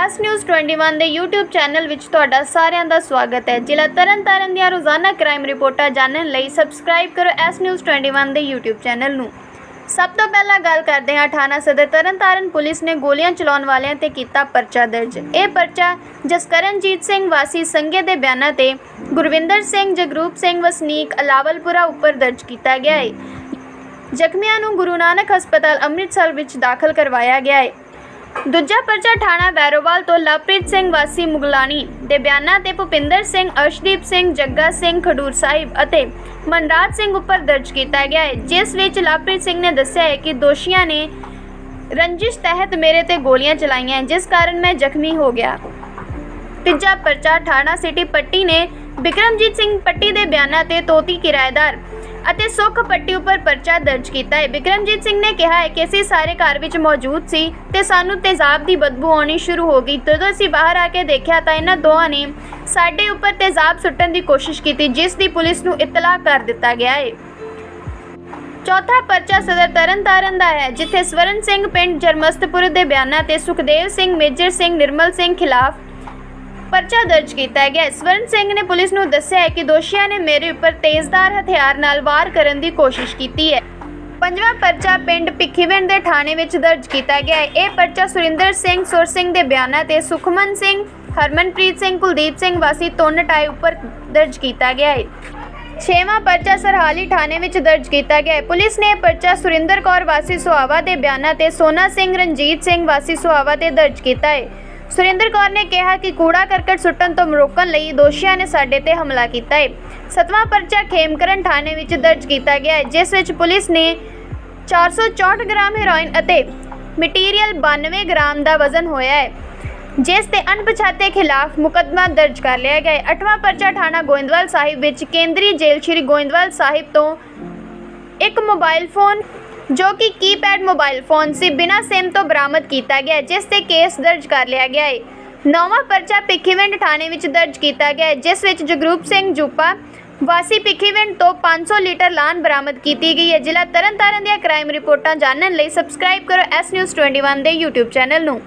S news 21 ਦੇ YouTube channel ਵਿੱਚ ਤੁਹਾਡਾ ਸਾਰਿਆਂ ਦਾ ਸਵਾਗਤ ਹੈ। ਜ਼ਿਲ੍ਹਾ ਤਰਨਤਾਰਨ ਦੀਆਂ ਰੋਜ਼ਾਨਾ ਕ੍ਰਾਈਮ ਰਿਪੋਰਟਾਂ ਜਾਣਨ ਲਈ ਸਬਸਕ੍ਰਾਈਬ ਕਰੋ ਐਸ ਨਿਊਜ਼ 21 ਦੇ YouTube ਚੈਨਲ ਨੂੰ। ਸਭ ਤੋਂ ਪਹਿਲਾਂ ਗੱਲ ਕਰਦੇ ਹਾਂ ਥਾਣਾ ਸਦਰ ਤਰਨਤਾਰਨ ਪੁਲਿਸ ਨੇ ਗੋਲੀਆਂ ਚਲਾਉਣ ਵਾਲਿਆਂ ਤੇ ਕੀਤਾ ਪਰਚਾ ਦਰਜ। ਇਹ ਪਰਚਾ ਜਸਕਰਨਜੀਤ ਸਿੰਘ ਵਾਸੀ ਸੰਘੇ ਦੇ ਬਿਆਨਾਂ ਤੇ ਗੁਰਵਿੰਦਰ ਸਿੰਘ, ਜਗਰੂਪ ਸਿੰਘ ਵਸਨੀਕ, ਅਲਾਵਲਪੁਰਾ ਉੱਪਰ ਦਰਜ ਕੀਤਾ ਗਿਆ ਹੈ। ਜ਼ਖਮੀਆਂ ਨੂੰ ਗੁਰੂ ਨਾਨਕ ਹਸਪਤਾਲ ਅੰਮ੍ਰਿਤਸਰ ਵਿੱਚ ਦਾਖਲ ਕਰਵਾਇਆ ਗਿਆ ਹੈ। ਦੂਜਾ ਪਰਚਾ ਥਾਣਾ ਵੈਰੋਵਾਲ ਤੋਂ ਲਵਪ੍ਰੀਤ ਸਿੰਘ ਵਾਸੀ ਮੁਗਲਾਣੀ ਦੇ ਬਿਆਨਾਂ ਤੇ ਭੁਪਿੰਦਰ ਸਿੰਘ, ਅਰਸ਼ਦੀਪ ਸਿੰਘ, ਜੱਗਾ ਸਿੰਘ, ਖਡੂਰ ਸਾਹਿਬ ਅਤੇ ਮਨਰਾਜ ਸਿੰਘ ਉੱਪਰ ਦਰਜ ਕੀਤਾ ਗਿਆ ਹੈ, ਜਿਸ ਵਿੱਚ ਲਵਪ੍ਰੀਤ ਸਿੰਘ ਨੇ ਦੱਸਿਆ ਹੈ ਕਿ ਦੋਸ਼ੀਆਂ ਨੇ ਰੰਜਿਸ਼ ਤਹਿਤ ਮੇਰੇ ਤੇ ਗੋਲੀਆਂ ਚਲਾਈਆਂ ਜਿਸ ਕਾਰਨ ਮੈਂ ਜ਼ਖਮੀ ਹੋ ਗਿਆ। ਤੀਜਾ ਪਰਚਾ ਥਾਣਾ ਸਿਟੀ ਪੱਟੀ ਨੇ ਬਿਕਰਮਜੀਤ ਸਿੰਘ ਪੱਟੀ ਦੇ ਬਿਆਨਾਂ ਤੇ ਤੋਤੀ ਕਿਰਾਏਦਾਰ ਅਤੇ ਸੁਖ ਪੱਟੀ ਉੱਪਰ ਪਰਚਾ ਦਰਜ ਕੀਤਾ ਹੈ। ਬਿਕਰਮਜੀਤ ਸਿੰਘ ਨੇ ਕਿਹਾ ਹੈ ਕਿ ਅਸੀਂ ਸਾਰੇ ਘਰ ਵਿੱਚ ਮੌਜੂਦ ਸੀ ਤੇ ਸਾਨੂੰ ਤੇਜ਼ਾਬ ਦੀ ਬਦਬੂ ਆਉਣੀ ਸ਼ੁਰੂ ਹੋ ਗਈ। ਜਦੋਂ ਅਸੀਂ ਬਾਹਰ ਆ ਕੇ ਦੇਖਿਆ ਤਾਂ ਇਹਨਾਂ ਦੋਹਾਂ ਨੇ ਸਾਡੇ ਉੱਪਰ ਤੇਜ਼ਾਬ ਸੁੱਟਣ ਦੀ ਕੋਸ਼ਿਸ਼ ਕੀਤੀ, ਜਿਸ ਦੀ ਪੁਲਿਸ ਨੂੰ ਇਤਲਾਹ ਕਰ ਦਿੱਤਾ ਗਿਆ ਹੈ। ਚੌਥਾ ਪਰਚਾ ਸਦਰ ਤਰਨਤਾਰਨ ਦਾ ਹੈ, ਜਿੱਥੇ ਸਵਰਨ ਸਿੰਘ ਪਿੰਡ ਜਰਮਸਤਪੁਰ ਦੇ ਬਿਆਨਾਂ ਤੇ ਸੁਖਦੇਵ ਸਿੰਘ, ਮੇਜਰ ਸਿੰਘ, ਨਿਰਮਲ ਸਿੰਘ ਖਿਲਾਫ ਪਰਚਾ ਦਰਜ ਕੀਤਾ ਗਿਆ। ਹੈ। ਸਵਰਨ ਸਿੰਘ ਨੇ ਪੁਲਿਸ ਨੂੰ ਦੱਸਿਆ ਹੈ ਕਿ ਦੋਸ਼ੀਆਂ ਨੇ ਮੇਰੇ ਉੱਪਰ ਤੇਜ਼ਧਾਰ ਹਥਿਆਰ ਨਾਲ ਵਾਰ ਕਰਨ ਦੀ ਕੋਸ਼ਿਸ਼ ਕੀਤੀ ਹੈ। ਪੰਜਵਾਂ ਪਰਚਾ ਪਿੰਡ ਭਿੱਖੀਵਿੰਡ ਦੇ ਥਾਣੇ ਵਿੱਚ ਦਰਜ ਕੀਤਾ ਗਿਆ ਹੈ। ਇਹ ਪਰਚਾ ਸੁਰਿੰਦਰ ਸਿੰਘ, ਸੁਰ ਸਿੰਘ ਦੇ ਬਿਆਨਾਂ ਤੇ ਸੁਖਮਨ ਸਿੰਘ, ਹਰਮਨਪ੍ਰੀਤ ਸਿੰਘ, ਕੁਲਦੀਪ ਸਿੰਘ ਵਾਸੀ ਟਾਈ ਉੱਪਰ ਦਰਜ ਕੀਤਾ ਗਿਆ ਹੈ। ਛੇਵਾਂ ਪਰਚਾ ਸਰਹਾਲੀ ਥਾਣੇ ਵਿੱਚ ਦਰਜ ਕੀਤਾ ਗਿਆ ਹੈ। ਪੁਲਿਸ ਨੇ ਇਹ ਪਰਚਾ ਸੁਰਿੰਦਰ ਕੌਰ ਵਾਸੀ ਸੁਹਾਵਾ ਦੇ ਬਿਆਨਾਂ ਤੇ ਸੋਨਾ ਸਿੰਘ, ਰਣਜੀਤ ਸਿੰਘ ਵਾਸੀ ਸੁਹਾਵਾ ਤੇ ਦਰਜ ਕੀਤਾ ਹੈ। ਸੁਰਿੰਦਰ ਕੌਰ ਨੇ ਕਿਹਾ ਕਿ ਕੂੜਾ ਕਰਕਟ ਸੁੱਟਣ ਤੋਂ ਰੋਕਣ ਲਈ ਦੋਸ਼ੀਆਂ ਨੇ ਸਾਡੇ ਤੇ ਹਮਲਾ ਕੀਤਾ ਹੈ ਸਤਵਾਂ ਪਰਚਾ ਖੇਮਕਰਨ ਥਾਣੇ ਵਿੱਚ ਦਰਜ ਕੀਤਾ ਗਿਆ ਹੈ ਜਿਸ ਵਿੱਚ ਪੁਲਿਸ ਨੇ 464 ਗ੍ਰਾਮ ਹੈਰੋਇਨ ਅਤੇ ਮਟੀਰੀਅਲ 92 ਗ੍ਰਾਮ ਦਾ ਵਜ਼ਨ ਹੋਇਆ ਹੈ ਜਿਸ ਤੇ ਅਣਪਛਾਤੇ ਖਿਲਾਫ ਮੁਕੱਦਮਾ ਦਰਜ ਕਰ ਲਿਆ ਗਿਆ ਹੈ ਅੱਠਵਾਂ ਪਰਚਾ ਥਾਣਾ ਗੋਇੰਦਵਾਲ ਸਾਹਿਬ ਵਿੱਚ ਕੇਂਦਰੀ ਜੇਲ੍ਹ ਸ਼੍ਰੀ ਗੋਇੰਦਵਾਲ ਸਾਹਿਬ ਤੋਂ ਇੱਕ ਮੋਬਾਈਲ ਫੋਨ ਜੋ ਕਿ ਕੀਪੈਡ ਮੋਬਾਈਲ ਫੋਨ ਸੀ ਬਿਨਾਂ ਸਿਮ ਤੋਂ ਬਰਾਮਦ ਕੀਤਾ ਗਿਆ ਹੈ, ਜਿਸ ਤੇ ਕੇਸ ਦਰਜ ਕਰ ਲਿਆ ਗਿਆ ਹੈ। ਨੌਵਾਂ ਪਰਚਾ ਭਿੱਖੀਵਿੰਡ ਥਾਣੇ ਵਿੱਚ ਦਰਜ ਕੀਤਾ ਗਿਆ ਹੈ ਜਿਸ ਵਿੱਚ ਜਗਰੂਪ ਸਿੰਘ ਜੂਪਾ ਵਾਸੀ ਭਿੱਖੀਵਿੰਡ ਤੋਂ 500 ਲੀਟਰ ਲਾਨ ਬਰਾਮਦ ਕੀਤੀ ਗਈ ਹੈ। ਜ਼ਿਲ੍ਹਾ ਤਰਨਤਾਰਨ ਦੀਆਂ ਕ੍ਰਾਈਮ ਰਿਪੋਰਟਾਂ ਜਾਣਨ ਲਈ ਸਬਸਕ੍ਰਾਈਬ ਕਰੋ ਐਸ ਨਿਊਜ਼ 21 ਦੇ YouTube ਚੈਨਲ ਨੂੰ।